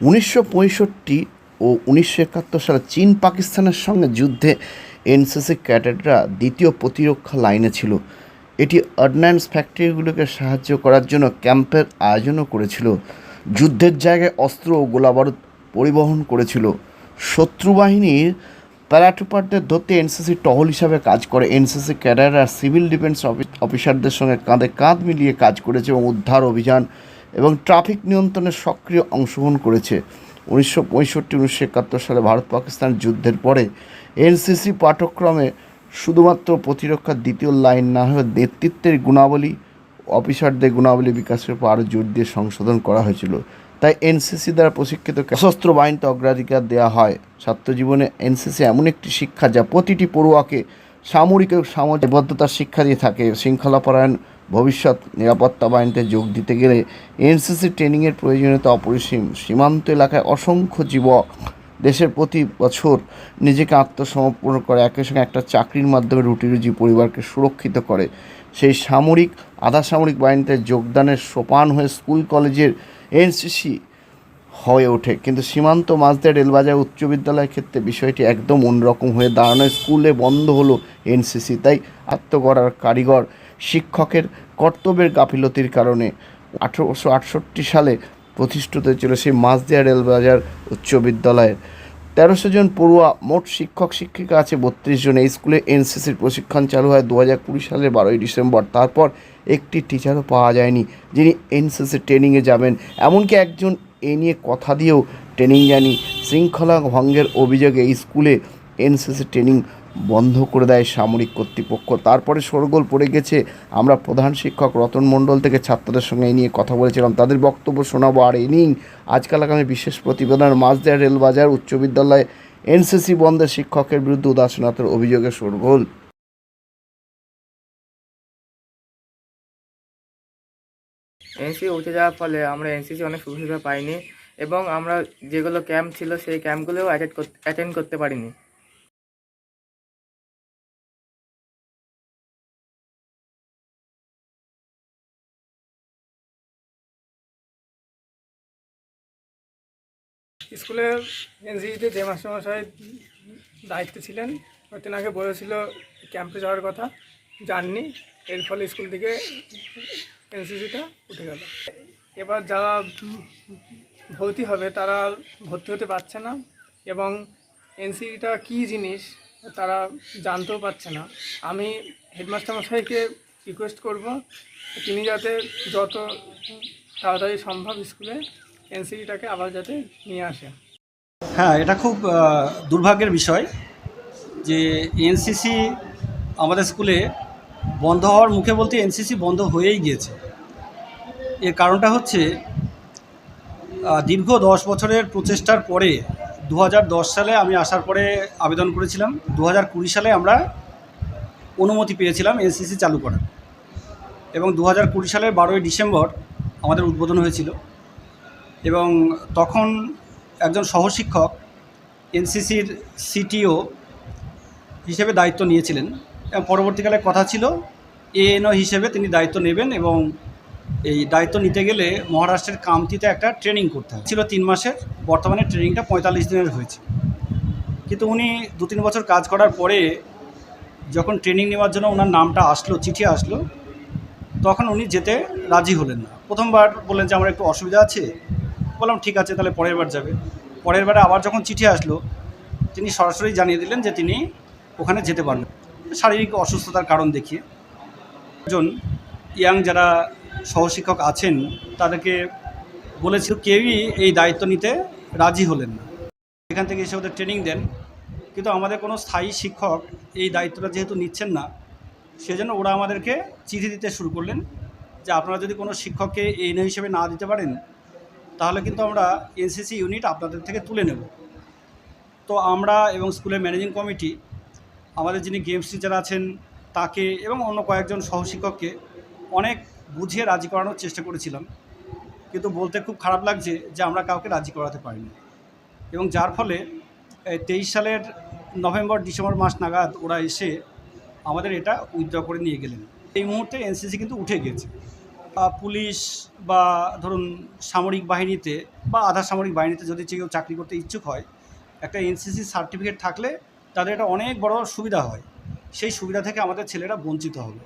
উনিশশো পঁয়ষট্টি ও উনিশশো একাত্তর সালে চীন পাকিস্তানের সঙ্গে যুদ্ধে এনসিসি ক্যাডেটরা দ্বিতীয় প্রতিরক্ষা লাইনে ছিল। এটি অর্ডিন্যান্স ফ্যাক্টরিগুলোকে সাহায্য করার জন্য ক্যাম্পের আয়োজনও করেছিল। যুদ্ধের জায়গায় অস্ত্র ও গোলাবারুদ পরিবহন করেছিল। শত্রু বাহিনীর প্যারাটুপারদের ধরতে এনসিসি টহল হিসাবে কাজ করে। এনসিসি ক্যাডাররা সিভিল ডিফেন্স অফিসারদের সঙ্গে কাঁধে কাঁধ মিলিয়ে কাজ করেছে এবং উদ্ধার অভিযান এবং ট্রাফিক নিয়ন্ত্রণে সক্রিয় অংশগ্রহণ করেছে। উনিশশো পঁয়ষট্টি, উনিশশো একাত্তর সালে ভারত পাকিস্তান যুদ্ধের পরে এনসিসি পাঠ্যক্রমে শুধুমাত্র প্রতিরক্ষার দ্বিতীয় লাইন না হয়ে নেতৃত্বের গুণাবলী, অফিসারদের গুণাবলী বিকাশের উপর আরও জোর দিয়ে সংশোধন করা হয়েছিল। তাই এনসিসি দ্বারা প্রশিক্ষিত সশস্ত্র বাহিনীতে অগ্রাধিকার দেওয়া হয়। ছাত্র জীবনে এনসিসি এমন একটি শিক্ষা যা প্রতিটি পড়ুয়াকে সামরিক ও সামাজিকবদ্ধতার শিক্ষা দিয়ে থাকে। শৃঙ্খলাপরায়ণ ভবিষ্যৎ নিরাপত্তা বাহিনীতে যোগ দিতে গেলে এনসিসি ট্রেনিংয়ের প্রয়োজনীয়তা অপরিসীম। সীমান্ত এলাকায় অসংখ্য যুবক দেশের প্রতি বছর নিজেকে আত্মসমর্পণ করে একই সঙ্গে একটা চাকরির মাধ্যমে রুটি রুজি পরিবারকে সুরক্ষিত করে। সেই সামরিক, আধা সামরিক বাহিনীতে যোগদানের সোপান হয়ে স্কুল, কলেজের এনসিসি হয়ে ওঠে। কিন্তু সীমান্ত মাছ দিয়ে রেলবাজার উচ্চ বিদ্যালয়ের ক্ষেত্রে বিষয়টি একদম অন্যরকম হয়ে দাঁড়ানো স্কুলে বন্ধ হলো এনসিসি, তাই আত্মগড়ার কারিগর শিক্ষকের কর্তব্যের গাফিলতির কারণে আঠেরোশো আটষট্টি সালে প্রতিষ্ঠিত হয়েছিল সেই মাঝদিয়া রেলবাজার উচ্চ বিদ্যালয়ের। তেরোশো জন পড়ুয়া, মোট শিক্ষক শিক্ষিকা আছে বত্রিশ জন। এই স্কুলে এনসিসির প্রশিক্ষণ চালু হয় দু হাজার কুড়ি সালের বারোই ডিসেম্বর। তারপর একটি টিচারও পাওয়া যায়নি, যিনি এনসিসি ট্রেনিংয়ে যাবেন। এমনকি একজন এ নিয়ে কথা দিয়েও ট্রেনিং জানি শৃঙ্খলা ভঙ্গের অভিযোগে স্কুলে এনসিসি ট্রেনিং বন্ধ করে দেয় সামরিক কর্তৃপক্ষ। তারপরে শোরগোল পড়ে গেছে। আমরা প্রধান শিক্ষক রতন মণ্ডল থেকে ছাত্রদের সঙ্গে নিয়ে কথা বলেছিলাম। তাদের বক্তব্য শোনাবো আর এই নিন আজকাল আগামী বিশেষ প্রতিবেদন মাঝদেয়া রেলবাজার উচ্চ বিদ্যালয়ে এনসিসি বন্ধের শিক্ষকের বিরুদ্ধে উদাসীনতার অভিযোগে শোরগোল। এনসি উঠে যাওয়ার ফলে আমরা এনসিসি অনেক সুবিধা পাইনি এবং আমরা যেগুলো ক্যাম্প ছিল সেই ক্যাম্পগুলোও অ্যাটেন্ড করতে অ্যাটেন্ড করতে পারিনি। স্কুলে এনসিজিতে যে মাস্টারমশাই দায়িত্বে ছিলেন তেনাকে বলেছিল ক্যাম্পে যাওয়ার কথা, যাননি, এর ফলে স্কুল থেকে এনসিসিটা উঠে গেল। এবার যারা ভর্তি হবে, তারা ভর্তি হতে পারছে না এবং এনসিসিটা কী জিনিস তারা জানতেও পারছে না। আমি হেডমাস্টার মশাইকে রিকোয়েস্ট করব, তিনি যাতে যত তাড়াতাড়ি সম্ভব স্কুলে এনসিসিটাকে আবার যাতে নিয়ে আসে। হ্যাঁ এটা খুব দুর্ভাগ্যের বিষয় যে এনসিসি আমাদের স্কুলে বন্ধ হওয়ার মুখে বলতে এনসিসি বন্ধ হয়েই গিয়েছে। এর কারণটা হচ্ছে দীর্ঘ দশ বছরের প্রচেষ্টার পরে দু হাজার দশ সালে আমি আসার পরে আবেদন করেছিলাম দু হাজার কুড়ি সালে আমরা অনুমতি পেয়েছিলাম এনসিসি চালু করার। এবং দু হাজার কুড়ি সালের বারোই ডিসেম্বর আমাদের উদ্বোধন হয়েছিল। এবং তখন একজন সহশিক্ষক এনসিসির সিটিও হিসেবে দায়িত্ব নিয়েছিলেন। পরবর্তীকালে কথা ছিল এএনও হিসেবে তিনি দায়িত্ব নেবেন এবং এই দায়িত্ব নিতে গেলে মহারাষ্ট্রের কামতিতে একটা ট্রেনিং করতে ছিল তিন মাসের, বর্তমানে ট্রেনিংটা পঁয়তাল্লিশ দিনের হয়েছে। কিন্তু উনি দু তিন বছর কাজ করার পরে যখন ট্রেনিং নেওয়ার জন্য ওনার নামটা আসলো, চিঠি আসলো, তখন উনি যেতে রাজি হলেন না। প্রথমবার বললেন যে, আমার একটু অসুবিধা আছে? বললাম, ঠিক আছে, তাহলে পরের বার যাবে। পরের বারে আবার যখন চিঠি আসলো, তিনি সরাসরি জানিয়ে দিলেন যে তিনি ওখানে যেতে পারবেন শারীরিক অসুস্থতার কারণ দেখিয়ে একজন ইয়াং যারা সহশিক্ষক আছেন, তাদেরকে বলেছিল কেউই এই দায়িত্ব নিতে রাজি হলেন না। এখান থেকে এসে ওদের ট্রেনিং দেন। কিন্তু আমাদের কোনো স্থায়ী শিক্ষক এই দায়িত্বটা যেহেতু নিচ্ছেন না, সেজন্য ওরা আমাদেরকে চিঠি দিতে শুরু করলেন যে আপনারা যদি কোনো শিক্ষককে এনও হিসেবে না দিতে পারেন, তাহলে কিন্তু আমরা এনসিসি ইউনিট আপনাদের থেকে তুলে নেব। তো আমরা এবং স্কুলের ম্যানেজিং কমিটি আমাদের যিনি গেমস টিচার আছেন তাকে এবং অন্য কয়েকজন সহশিক্ষককে অনেক বুঝিয়ে রাজি করানোর চেষ্টা করেছিলাম। কিন্তু বলতে খুব খারাপ লাগছে যে আমরা কাউকে রাজি করাতে পারিনি। এবং যার ফলে তেইশ সালের নভেম্বর ডিসেম্বর মাস নাগাদ ওরা এসে আমাদের এটা উইথড্র করে নিয়ে গেলেন। এই মুহূর্তে এনসিসি কিন্তু উঠে আহ, পুলিশ বা ধরুন সামরিক বাহিনীতে বা আধা সামরিক বাহিনীতে যদি কেউ চাকরি করতে ইচ্ছুক হয় একটা এনসিসি সার্টিফিকেট থাকলে তাদের এটা অনেক বড় সুবিধা হয়। সেই সুবিধা থেকে আমাদের ছেলেরা বঞ্চিত হবে।